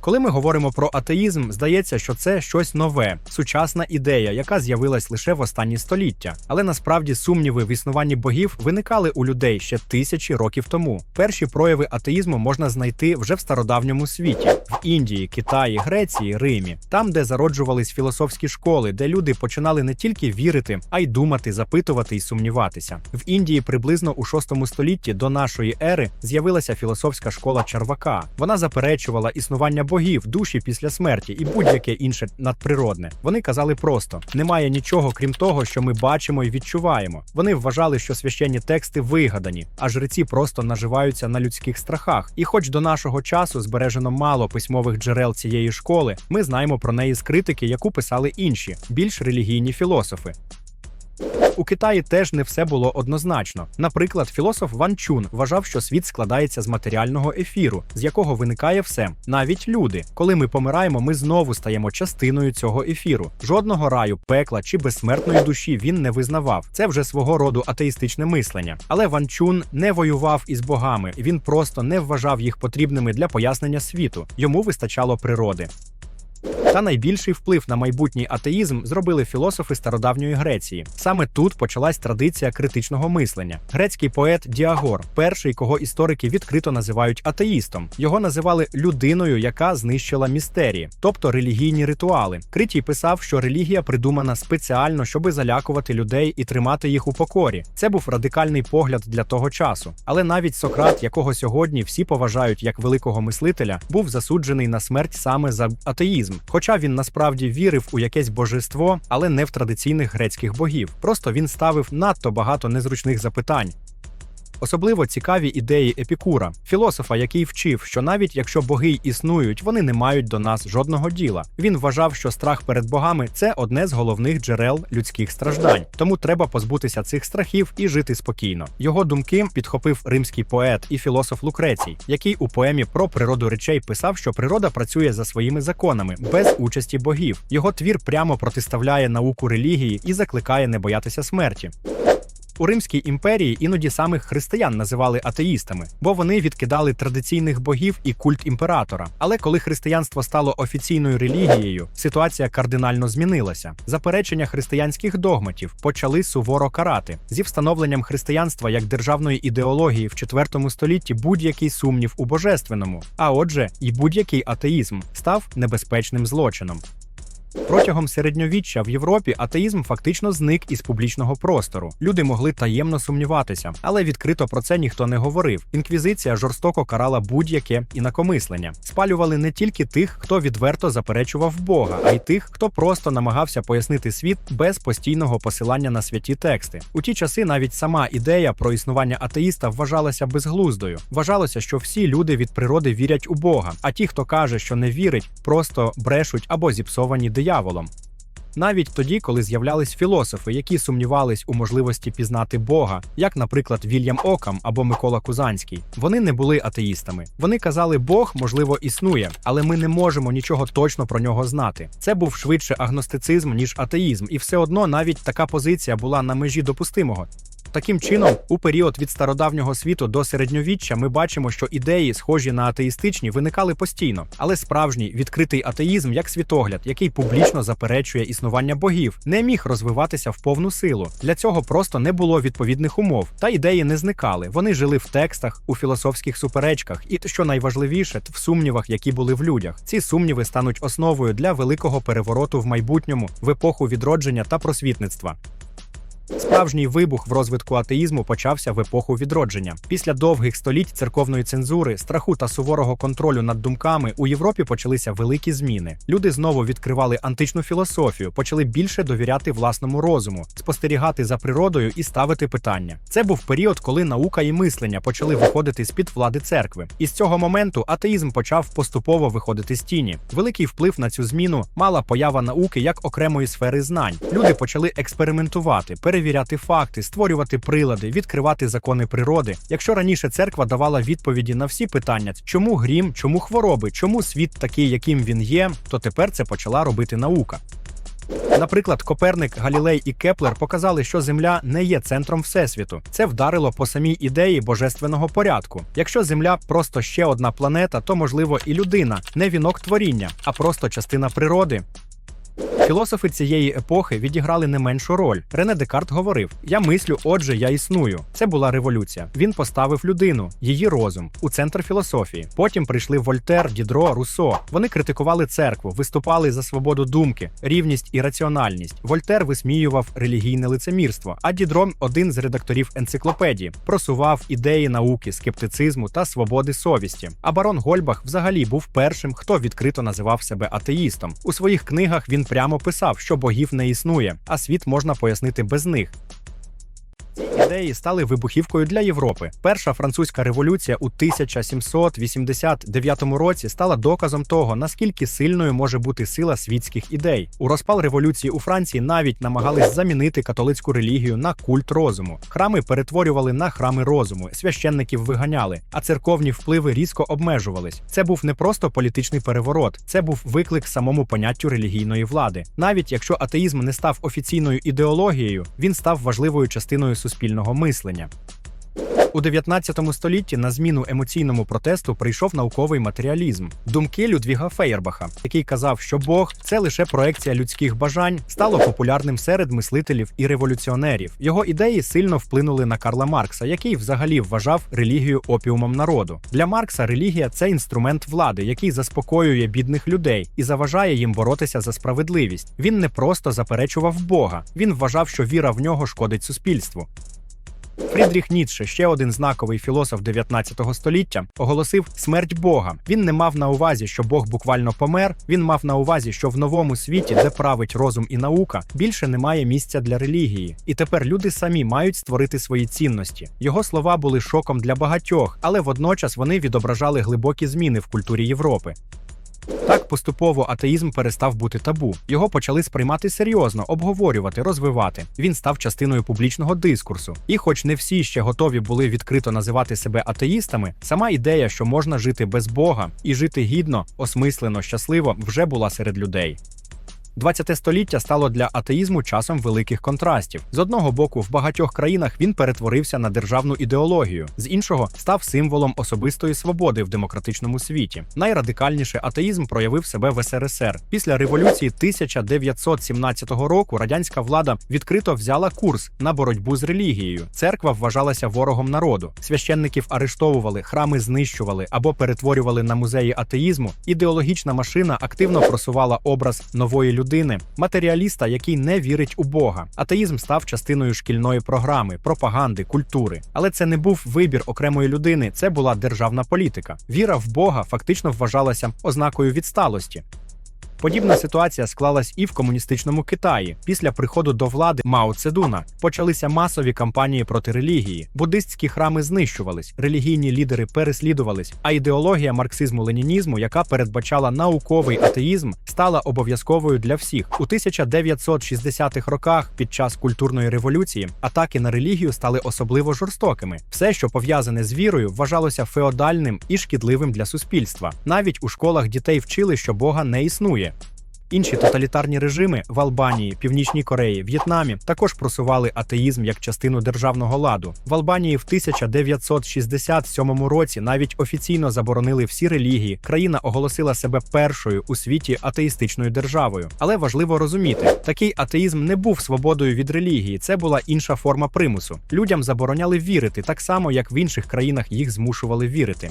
Коли ми говоримо про атеїзм, здається, що це щось нове, сучасна ідея, яка з'явилась лише в останні століття. Але насправді сумніви в існуванні богів виникали у людей ще тисячі років тому. Перші прояви атеїзму можна знайти вже в стародавньому світі в Індії, Китаї, Греції, Римі, там, де зароджувались філософські школи, де люди починали не тільки вірити, а й думати, запитувати і сумніватися. В Індії приблизно у 6 столітті до нашої ери з'явилася філософська школа Чарвака. Вона заперечувала існування богів, душі після смерті і будь-яке інше надприродне. Вони казали просто: немає нічого крім того, що ми бачимо і відчуваємо. Вони вважали, що священні тексти вигадані, а жреці просто наживаються на людських страхах. І, хоч до нашого часу збережено мало письмових джерел цієї школи, ми знаємо про неї з критики, яку писали інші, більш релігійні філософи. У Китаї теж не все було однозначно. Наприклад, філософ Ван Чун вважав, що світ складається з матеріального ефіру, з якого виникає все, навіть люди. Коли ми помираємо, ми знову стаємо частиною цього ефіру. Жодного раю, пекла чи безсмертної душі він не визнавав. Це вже свого роду атеїстичне мислення. Але Ван Чун не воював із богами, він просто не вважав їх потрібними для пояснення світу. Йому вистачало природи. Та найбільший вплив на майбутній атеїзм зробили філософи стародавньої Греції. Саме тут почалась традиція критичного мислення. Грецький поет Діагор, перший, кого історики відкрито називають атеїстом. Його називали людиною, яка знищила містерії, тобто релігійні ритуали. Критій писав, що релігія придумана спеціально, щоби залякувати людей і тримати їх у покорі. Це був радикальний погляд для того часу. Але навіть Сократ, якого сьогодні всі поважають як великого мислителя, був засуджений на смерть саме за атеїзм. Хоча він насправді вірив у якесь божество, але не в традиційних грецьких богів. Просто він ставив надто багато незручних запитань. Особливо цікаві ідеї Епікура, філософа, який вчив, що навіть якщо боги існують, вони не мають до нас жодного діла. Він вважав, що страх перед богами це одне з головних джерел людських страждань, тому треба позбутися цих страхів і жити спокійно. Його думки підхопив римський поет і філософ Лукрецій, який у поемі про природу речей писав, що природа працює за своїми законами без участі богів. Його твір прямо протиставляє науку релігії і закликає не боятися смерті. У Римській імперії іноді самих християн називали атеїстами, бо вони відкидали традиційних богів і культ імператора. Але коли християнство стало офіційною релігією, ситуація кардинально змінилася. Заперечення християнських догматів почали суворо карати зі встановленням християнства як державної ідеології в IV столітті будь-який сумнів у божественному, а отже, і будь-який атеїзм став небезпечним злочином. Протягом середньовіччя в Європі атеїзм фактично зник із публічного простору. Люди могли таємно сумніватися, але відкрито про це ніхто не говорив. Інквізиція жорстоко карала будь-яке інакомислення. Спалювали не тільки тих, хто відверто заперечував Бога, а й тих, хто просто намагався пояснити світ без постійного посилання на святі тексти. У ті часи навіть сама ідея про існування атеїста вважалася безглуздою. Вважалося, що всі люди від природи вірять у Бога, а ті, хто каже, що не вірить, просто брешуть або зіпсовані дияволом. Навіть тоді, коли з'являлись філософи, які сумнівались у можливості пізнати Бога, як, наприклад, Вільям Окам або Микола Кузанський, вони не були атеїстами. Вони казали, Бог можливо існує, але ми не можемо нічого точно про нього знати. Це був швидше агностицизм ніж атеїзм, і все одно навіть така позиція була на межі допустимого. Таким чином, у період від стародавнього світу до середньовіччя ми бачимо, що ідеї, схожі на атеїстичні, виникали постійно, але справжній відкритий атеїзм, як світогляд, який публічно заперечує існування богів, не міг розвиватися в повну силу. Для цього просто не було відповідних умов, та ідеї не зникали. Вони жили в текстах, у філософських суперечках, і що найважливіше, в сумнівах, які були в людях. Ці сумніви стануть основою для великого перевороту в майбутньому, в епоху відродження та просвітництва. Справжній вибух в розвитку атеїзму почався в епоху відродження. Після довгих століть церковної цензури, страху та суворого контролю над думками у Європі почалися великі зміни. Люди знову відкривали античну філософію, почали більше довіряти власному розуму, спостерігати за природою і ставити питання. Це був період, коли наука і мислення почали виходити з під влади церкви. І з цього моменту атеїзм почав поступово виходити з тіні. Великий вплив на цю зміну мала поява науки як окремої сфери знань. Люди почали експериментувати, перевіряти факти, створювати прилади, відкривати закони природи. Якщо раніше церква давала відповіді на всі питання, чому грім, чому хвороби, чому світ такий, яким він є, то тепер це почала робити наука. Наприклад, Коперник, Галілей і Кеплер показали, що Земля не є центром всесвіту. Це вдарило по самій ідеї божественного порядку. Якщо Земля просто ще одна планета, то можливо і людина не вінок творіння, а просто частина природи. Філософи цієї епохи відіграли не меншу роль. Рене Декарт говорив: Я мислю, отже, я існую. Це була революція. Він поставив людину, її розум у центр філософії. Потім прийшли Вольтер, Дідро, Руссо. Вони критикували церкву, виступали за свободу думки, рівність і раціональність. Вольтер висміював релігійне лицемірство. А Дідро, один з редакторів енциклопедії, просував ідеї науки, скептицизму та свободи совісті. А барон Гольбах взагалі був першим, хто відкрито називав себе атеїстом. У своїх книгах він прямо писав, що богів не існує, а світ можна пояснити без них. Ідеї стали вибухівкою для Європи. Перша французька революція у 1789 році стала доказом того, наскільки сильною може бути сила світських ідей. У розпал революції у Франції навіть намагались замінити католицьку релігію на культ розуму. Храми перетворювали на храми розуму, священників виганяли, а церковні впливи різко обмежувались. Це був не просто політичний переворот, це був виклик самому поняттю релігійної влади. Навіть якщо атеїзм не став офіційною ідеологією, він став важливою частиною суспільного мислення. У 19 столітті на зміну емоційному протесту прийшов науковий матеріалізм, думки Людвіга Фейербаха, який казав, що Бог це лише проекція людських бажань, стало популярним серед мислителів і революціонерів. Його ідеї сильно вплинули на Карла Маркса, який взагалі вважав релігію опіумом народу. Для Маркса релігія це інструмент влади, який заспокоює бідних людей і заважає їм боротися за справедливість. Він не просто заперечував Бога, він вважав, що віра в нього шкодить суспільству. Фрідріх Ніцше, ще один знаковий філософ 19 століття, оголосив смерть Бога. Він не мав на увазі, що Бог буквально помер. Він мав на увазі, що в новому світі, де править розум і наука, більше немає місця для релігії. І тепер люди самі мають створити свої цінності. Його слова були шоком для багатьох, але водночас вони відображали глибокі зміни в культурі Європи. Так поступово атеїзм перестав бути табу. Його почали сприймати серйозно, обговорювати, розвивати. Він став частиною публічного дискурсу. І, хоч не всі ще готові були відкрито називати себе атеїстами, сама ідея, що можна жити без Бога і жити гідно, осмислено, щасливо, вже була серед людей. 20 століття стало для атеїзму часом великих контрастів. З одного боку, в багатьох країнах він перетворився на державну ідеологію, з іншого став символом особистої свободи в демократичному світі. Найрадикальніше атеїзм проявив себе в СРСР. Після революції 1917 року радянська влада відкрито взяла курс на боротьбу з релігією. Церква вважалася ворогом народу. Священників арештовували, храми знищували або перетворювали на музеї атеїзму. Ідеологічна машина активно просувала образ нової людини, матеріаліста, який не вірить у Бога. Атеїзм став частиною шкільної програми, пропаганди, культури. Але це не був вибір окремої людини, це була державна політика. Віра в Бога фактично вважалася ознакою відсталості. Подібна ситуація склалась і в комуністичному Китаї. Після приходу до влади Мао Цедуна почалися масові кампанії проти релігії. Буддистські храми знищувались, релігійні лідери переслідувались, а ідеологія марксизму-ленінізму, яка передбачала науковий атеїзм, стала обов'язковою для всіх. У 1960-х роках, під час культурної революції, атаки на релігію стали особливо жорстокими. Все, що пов'язане з вірою, вважалося феодальним і шкідливим для суспільства. Навіть у школах дітей вчили, що Бога не існує. Інші тоталітарні режими в Албанії, Північній Кореї, В'єтнамі також просували атеїзм як частину державного ладу. В Албанії в 1967 році навіть офіційно заборонили всі релігії. Країна оголосила себе першою у світі атеїстичною державою. Але важливо розуміти, такий атеїзм не був свободою від релігії. Це була інша форма примусу. Людям забороняли вірити, так само як в інших країнах їх змушували вірити.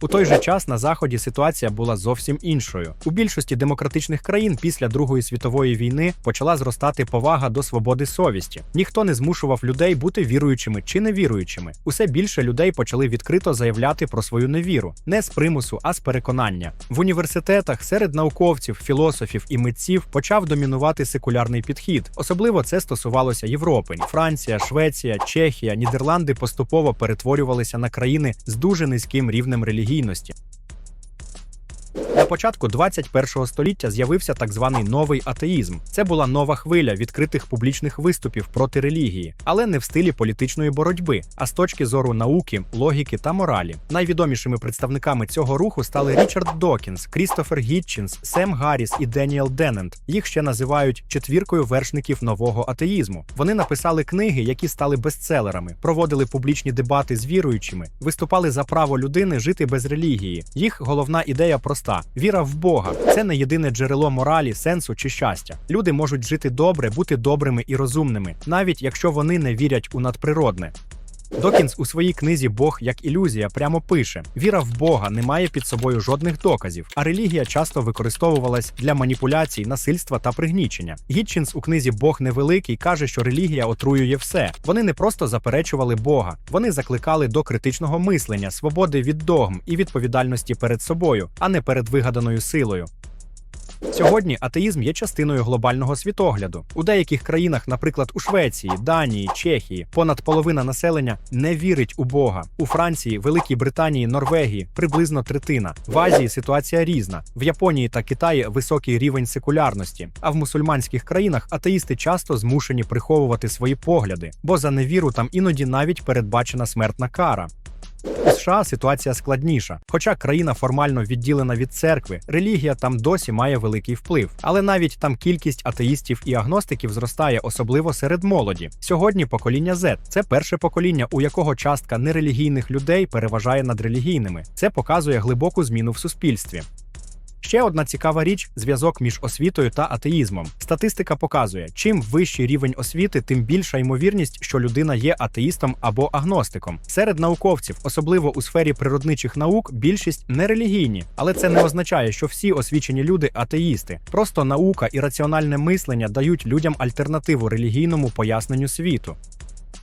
У той же час на заході ситуація була зовсім іншою. У більшості демократичних країн після Другої світової війни почала зростати повага до свободи совісті. Ніхто не змушував людей бути віруючими чи невіруючими. Усе більше людей почали відкрито заявляти про свою невіру, не з примусу, а з переконання. В університетах серед науковців, філософів і митців почав домінувати секулярний підхід. Особливо це стосувалося Європи. Франція, Швеція, Чехія, Нідерланди поступово перетворювалися на країни з дуже низьким рівнем релігії релігійності. На початку 21 століття з'явився так званий новий атеїзм. Це була нова хвиля відкритих публічних виступів проти релігії, але не в стилі політичної боротьби, а з точки зору науки, логіки та моралі. Найвідомішими представниками цього руху стали Річард Докінс, Крістофер Гітчинс, Сем Гарріс і Деніел Деннент. Їх ще називають четвіркою вершників нового атеїзму. Вони написали книги, які стали бестселерами, проводили публічні дебати з віруючими, виступали за право людини жити без релігії. Їх головна ідея проста: віра в Бога. Це не єдине джерело моралі, сенсу чи щастя. Люди можуть жити добре, бути добрими і розумними, навіть якщо вони не вірять у надприродне. Докінс у своїй книзі Бог як ілюзія прямо пише: віра в Бога не має під собою жодних доказів, а релігія часто використовувалась для маніпуляцій, насильства та пригнічення. Гітчинс у книзі Бог невеликий каже, що релігія отруює все. Вони не просто заперечували Бога, вони закликали до критичного мислення, свободи від догм і відповідальності перед собою, а не перед вигаданою силою. Сьогодні атеїзм є частиною глобального світогляду. У деяких країнах, наприклад, у Швеції, Данії, Чехії, понад половина населення не вірить у Бога. У Франції, Великій Британії, Норвегії приблизно третина. В Азії ситуація різна. В Японії та Китаї високий рівень секулярності. А в мусульманських країнах атеїсти часто змушені приховувати свої погляди, бо за невіру там іноді навіть передбачена смертна кара. У США ситуація складніша. Хоча країна формально відділена від церкви, релігія там досі має великий вплив. Але навіть там кількість атеїстів і агностиків зростає, особливо серед молоді. Сьогодні покоління Z – це перше покоління, у якого частка нерелігійних людей переважає над релігійними. Це показує глибоку зміну в суспільстві. Ще одна цікава річ зв'язок між освітою та атеїзмом. Статистика показує, чим вищий рівень освіти, тим більша ймовірність, що людина є атеїстом або агностиком. Серед науковців, особливо у сфері природничих наук, більшість нерелігійні, але це не означає, що всі освічені люди атеїсти. Просто наука і раціональне мислення дають людям альтернативу релігійному поясненню світу.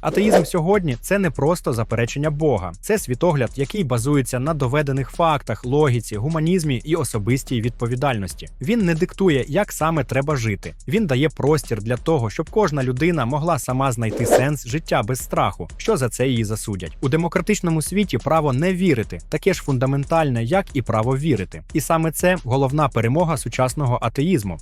Атеїзм сьогодні це не просто заперечення Бога, це світогляд, який базується на доведених фактах, логіці, гуманізмі і особистій відповідальності. Він не диктує, як саме треба жити. Він дає простір для того, щоб кожна людина могла сама знайти сенс життя без страху, що за це її засудять. У демократичному світі право не вірити таке ж фундаментальне, як і право вірити. І саме це головна перемога сучасного атеїзму.